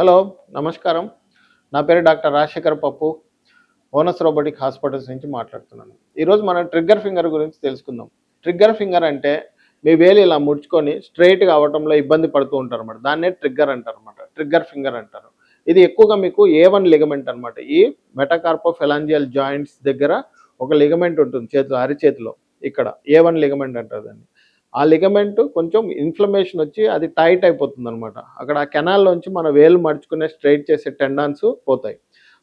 Hello నమస్కారం. నా పేరు డాక్టర్ రాజశేఖర్ పప్పు ఓనస్ రోబోటిక్ హాస్పిటల్స్ నుంచి మాట్లాడుతున్నాను. ఈరోజు మనం ట్రిగ్గర్ ఫింగర్ గురించి తెలుసుకుందాం. ట్రిగ్గర్ ఫింగర్ అంటే మీ వేలు ఇలా ముడుచుకొని స్ట్రైట్గా అవటంలో ఇబ్బంది పడుతూ ఉంటారు అనమాట దాన్నే ట్రిగ్గర్ అంటారు అనమాట ట్రిగ్గర్ ఫింగర్ అంటారు. ఇది ఎక్కువగా మీకు ఏ వన్ లిగమెంట్ అనమాట ఈ మెటాకార్పో ఫెలాంజియల్ జాయింట్స్ దగ్గర ఒక లిగమెంట్ ఉంటుంది చేతిలో అరిచేతిలో. ఇక్కడ ఏ వన్ లిగమెంట్ అంటారు దాన్ని? ఆ లిగమెంట్ కొంచెం ఇన్ఫ్లమేషన్ వచ్చి అది టైట్ అయిపోతుంది అనమాట అక్కడ ఆ కెనాల్లోంచి మన వేలు మడుచుకునే స్ట్రైట్ చేసే టెండాన్స్ పోతాయి.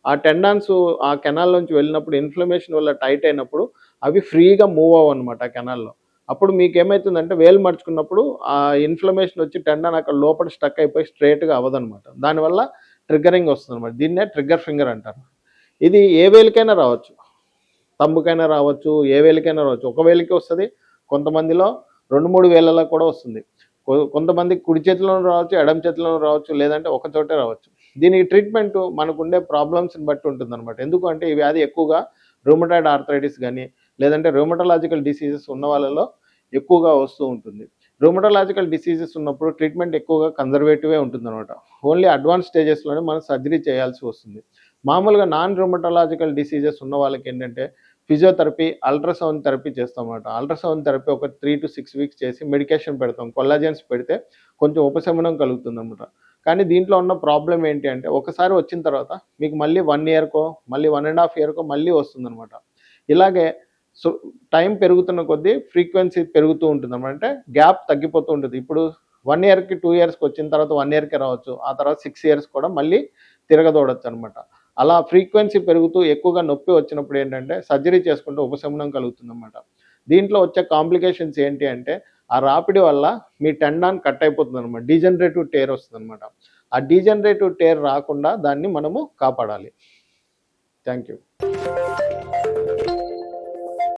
ఆ టెండాన్స్ ఆ కెనాల్ నుంచి వెళ్ళినప్పుడు ఇన్ఫ్లమేషన్ వల్ల టైట్ అయినప్పుడు అవి ఫ్రీగా మూవ్ అవ్వ అనమాట ఆ కెనాల్లో అప్పుడు మీకు ఏమవుతుందంటే వేలు మడుచుకున్నప్పుడు ఆ ఇన్ఫ్లమేషన్ వచ్చి టెండాన్ అక్కడ లోపల స్టక్ అయిపోయి స్ట్రైట్గా అవ్వదనమాట దానివల్ల ట్రిగ్గరింగ్ వస్తుంది అనమాట దీన్నే ట్రిగ్గర్ ఫింగర్ అంటారు. ఇది ఏ వేలికైనా రావచ్చు. తమ్ముకైనా రావచ్చు ఏ వేలికైనా రావచ్చు. ఒక వేలికి వస్తుంది. కొంతమందిలో రెండు మూడు వేలలో కూడా వస్తుంది. కొ- కొంతమంది కుడి చేతిలోనూ రావచ్చు ఎడమ చేతిలోనూ రావచ్చు లేదంటే ఒక చోటే రావచ్చు. దీనికి ట్రీట్మెంట్ మనకుండే ప్రాబ్లమ్స్ని బట్టి ఉంటుంది అనమాట ఎందుకంటే ఈ వ్యాధి ఎక్కువగా రూమటాయిడ్ ఆర్థరైటిస్ కానీ లేదంటే రూమటలాజికల్ డిసీజెస్ ఉన్న వాళ్ళలో ఎక్కువగా వస్తూ ఉంటుంది. రూమటలాజికల్ డిసీజెస్ ఉన్నప్పుడు ట్రీట్మెంట్ ఎక్కువగా కన్జర్వేటివే ఉంటుంది అనమాట ఓన్లీ అడ్వాన్స్ స్టేజెస్లోనే మనం సర్జరీ చేయాల్సి వస్తుంది. మామూలుగా నాన్ రూమటలాజికల్ డిసీజెస్ ఉన్న వాళ్ళకి ఏంటంటే ఫిజియోథెరపీ అల్ట్రాసౌండ్ థెరపీ చేస్తాం అన్నమాట అల్ట్రాసౌండ్ థెరపీ ఒక త్రీ టు సిక్స్ వీక్స్ చేసి మెడికేషన్ పెడతాం. కొల్లాజెన్స్ పెడితే కొంచెం ఉపశమనం కలుగుతుంది అనమాట కానీ దీంట్లో ఉన్న ప్రాబ్లం ఏంటి అంటే ఒకసారి వచ్చిన తర్వాత మీకు మళ్ళీ వన్ ఇయర్కో మళ్ళీ వన్ అండ్ హాఫ్ ఇయర్కో మళ్ళీ వస్తుందన్నమాట. ఇలాగే సో టైం పెరుగుతున్న కొద్దీ ఫ్రీక్వెన్సీ పెరుగుతూ ఉంటుంది అనమాట అంటే గ్యాప్ తగ్గిపోతూ ఉంటుంది. ఇప్పుడు వన్ ఇయర్కి టూ ఇయర్స్కి వచ్చిన తర్వాత వన్ ఇయర్కి రావచ్చు. ఆ తర్వాత సిక్స్ ఇయర్స్ కూడా మళ్ళీ తిరగదోడచ్చు అనమాట అలా ఫ్రీక్వెన్సీ పెరుగుతూ ఎక్కువగా నొప్పి వచ్చినప్పుడు ఏంటంటే సర్జరీ చేసుకుంటే ఉపశమనం కలుగుతుందన్నమాట. దీంట్లో వచ్చే కాంప్లికేషన్స్ ఏంటి అంటే ఆ రాపిడి వల్ల మీ టెండాన్ కట్ అయిపోతుంది అనమాట డీజనరేటివ్ టేర్ వస్తుంది అనమాట ఆ డీజనరేటివ్ టేర్ రాకుండా దాన్ని మనము కాపాడాలి. Thank you.